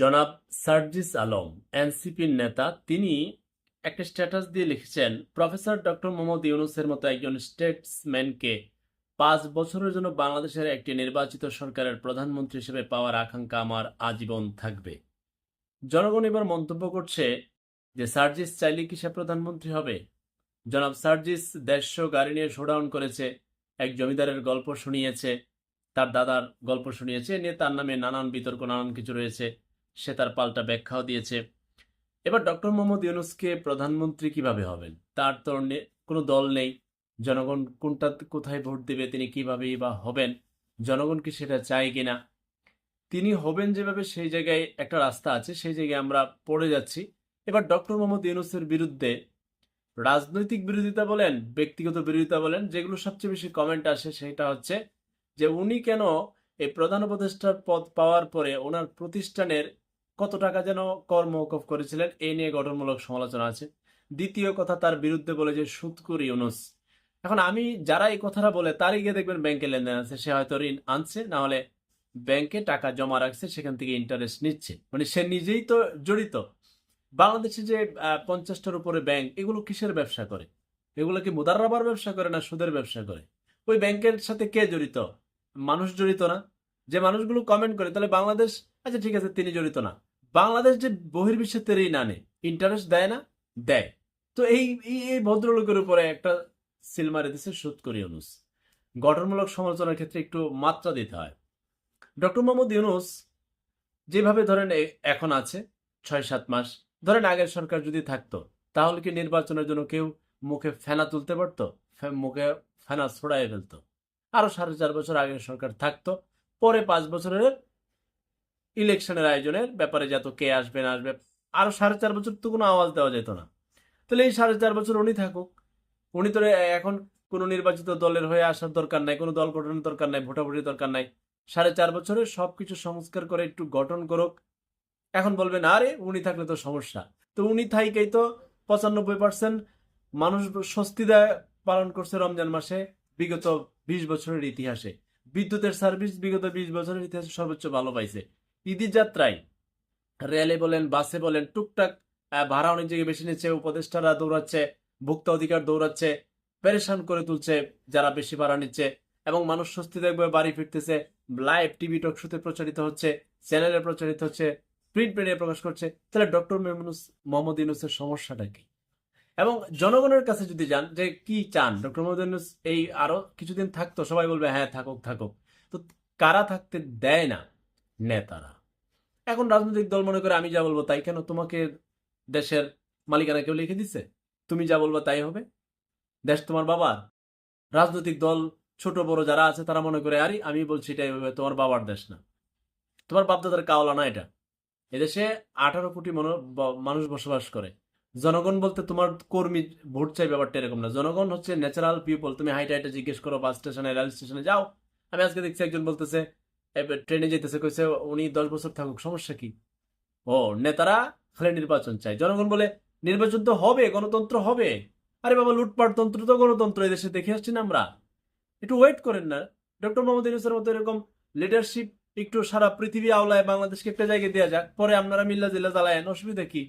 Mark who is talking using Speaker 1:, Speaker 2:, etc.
Speaker 1: জনাব সার্জিস আলম, এনসিপির নেতা। তিনি একটা স্ট্যাটাস দিয়ে লিখেছেন প্রফেসর ডক্টর মোহাম্মদ ইউনুসের মতো একজন স্টেটসম্যানকে পাঁচ বছরের জন্য বাংলাদেশের একটি নির্বাচিত সরকারের প্রধানমন্ত্রী হিসেবে পাওয়ার আকাঙ্ক্ষা আমার আজীবন থাকবে। জনগণ এবার মন্তব্য করছে যে, সার্জিস চাইলে কি সে প্রধানমন্ত্রী হবে? জনাব সার্জিস দেড়শো গাড়ি নিয়ে শোডাউন করেছে, এক জমিদারের গল্প শুনিয়েছে, তার দাদার গল্প শুনিয়েছে, নিয়ে তার নামে নানান বিতর্ক, নানান কিছু রয়েছে। সে তার পাল্টা ব্যাখ্যাও দিয়েছে। এবার ডক্টর মোহাম্মদ ইউনুসকে প্রধানমন্ত্রী কীভাবে হবেন? তার তো কোনো দল নেই। জনগণ কোনটা, কোথায় ভোট দেবে, তিনি কিভাবেই বা হবেন? জনগণ কি সেটা চায় কিনা? তিনি হবেন যেভাবে সেই জায়গায় একটা রাস্তা আছে, সেই জায়গায় আমরা পড়ে যাচ্ছি। এবার ডক্টর মোহাম্মদ ইউনুসের বিরুদ্ধে রাজনৈতিক বিরোধিতা বলেন, ব্যক্তিগত বিরোধিতা বলেন, যেগুলো সবচেয়ে বেশি কমেন্ট আসে সেটা হচ্ছে যে উনি কেন এই প্রধান উপদেষ্টার পদ পাওয়ার পরে ওনার প্রতিষ্ঠানের কত টাকা যেন কর মৌকুফ করেছিলেন, এ নিয়ে গঠনমূলক সমালোচনা আছে। দ্বিতীয় কথা তার বিরুদ্ধে বলে যে, সুৎকুর ইউনুস। এখন আমি, যারা এই কথাটা বলে, তারই গিয়ে দেখবেন ব্যাংকে লেনদেন আছে, সে হয়তো ঋণ আনছে, না হলে ব্যাংকে টাকা জমা রাখছে, সেখান থেকে ইন্টারেস্ট নিচ্ছে। মানে সে নিজেই তো জড়িত। বাংলাদেশে যে পঞ্চাশটার উপরে ব্যাংক, এগুলো কিসের ব্যবসা করে? এগুলো কি মুদাররাবার ব্যবসা করে, না সুদের ব্যবসা করে? ওই ব্যাংকের সাথে কে জড়িত? মানুষ জড়িত না। যে মানুষগুলো কমেন্ট করে, তাহলে বাংলাদেশ আচ্ছা ঠিক আছে, তিনি জড়িত না। বাংলাদেশ যে বহির্বিশ্বের বহির্বিশ্বে না আনে ইন্টারেস্ট দেয় না, দেয়। তো এই, এই- ভদ্রলোকের উপরে একটা সিল মারে দিচ্ছে সুদ করি ইউনুস। গঠনমূলক সমালোচনার ক্ষেত্রে একটু মাত্রা দিতে হয়। ডক্টর মোহাম্মদ ইউনুস যেভাবে ধরেন এখন আছে ছয় সাত মাস, ধরেন আগের সরকার যদি থাকতো, তাহলে কি নির্বাচনের জন্য কেউ মুখে ফেনা তুলতে পারতো? মুখে ফেনা ছড়াই ফেলতো। আরও সাড়ে চার বছর আগের সরকার থাকতো, পরে পাঁচ বছরের ইলেকশনের আয়োজনের ব্যাপারে যত কে আসবে, না আসবে, আরও সাড়ে চার বছর তো কোনো আওয়াজ দেওয়া যেত না। তাহলে এই সাড়ে চার বছর উনি থাকুক। উনি তো এখন কোনো নির্বাচিত দলের হয়ে আসার দরকার নাই, কোনো দল গঠনের দরকার নাই, ভোটাভুটির দরকার নাই। সাড়ে চার বছরে সবকিছু সংস্কার করে, একটু গঠন করুক। এখন বলবেন, আরে, উনি থাকলে তো সমস্যা। তো উনি থাইকেই তো পঁচানব্বই পার্সেন্ট মানুষ স্বস্তিদায় পালন করছে রমজান মাসে বিগত বিশ বছরের ইতিহাসে। বিদ্যুতের সার্ভিস বিগত বিশ বছরের ইতিহাসে সর্বোচ্চ ভালো পাইছে। যাত্রায় রেলে বলেন, বাসে বলেন, টুকটাক ভাড়া অনেক জায়গায় বেশি নিচ্ছে, উপদেষ্টারা দৌড়াচ্ছে, ভোক্তা অধিকার দৌড়াচ্ছে, পেরেশান করে তুলছে যারা বেশি ভাড়া নিচ্ছে এবং মানুষ স্বস্তি দেখবে বাড়ি ফিরতেছে। লাইভ টিভি টক শোতে প্রচারিত হচ্ছে, চ্যানেলে প্রচারিত হচ্ছে, প্রিন্ট মিডিয়া প্রকাশ করছে। তাহলে ডক্টর মেমুনুস, মোহাম্মদ ইউনুসের সমস্যাটা কি? এবং জনগণের কাছে যদি যান, যে কি চান? ডক্টর মোহাম্মদ ইউনুস এই আরও কিছুদিন থাকতো, সবাই বলবে হ্যাঁ থাকুক থাকুক। তো কারা থাকতে দেয় না? নেতারা। এখন রাজনৈতিক দল মনে করে আমি যা বলব তাই কেন? তোমাকে দেশের মালিকানা কেউ লিখে দিচ্ছে তুমি যা বলব তাই হবে? দেশ তোমার বাবার। রাজনৈতিক দল ছোট বড় যারা আছে তারা মনে করে, আরে, আমি বলছি এটাই হবে তোমার বাবার দেশ না। তোমার বাপদাদার কাওলা না এটা। এদেশে আঠারো কোটি মানুষ বসবাস করে। জনগণ বলতে তোমার কর্মী ভোট চাই ব্যাপারটা এরকম না। জনগণ হচ্ছে ন্যাচারাল পিপল তুমি হাইটে হাইটে জিজ্ঞেস করো, বাস স্টেশনে, রেল স্টেশনে যাও। আমি আজকে দেখছি একজন বলতেছে ট্রেনে যেতেছে কইছে, উনি দশ বছর থাকুক, সমস্যা কি? ও, নেতারা খালি নির্বাচন চাই জনগণ বলে, নির্বাচন তো হবে, গণতন্ত্র হবে। আরে বাবা, লুটপাট তন্ত্র তো গণতন্ত্র, এদেশে দেখে আসছি না আমরা। একটু ওয়েট করেন না। ডক্টর মোহাম্মদ ইউনুসের মতো এরকম লিডারশিপ একটু সারা পৃথিবী আওলায় বাংলাদেশকে একটা জায়গায় দেওয়া যাক, পরে আপনারা মিল্লা জিল্লা জ্বালায়েন, অসুবিধা কি?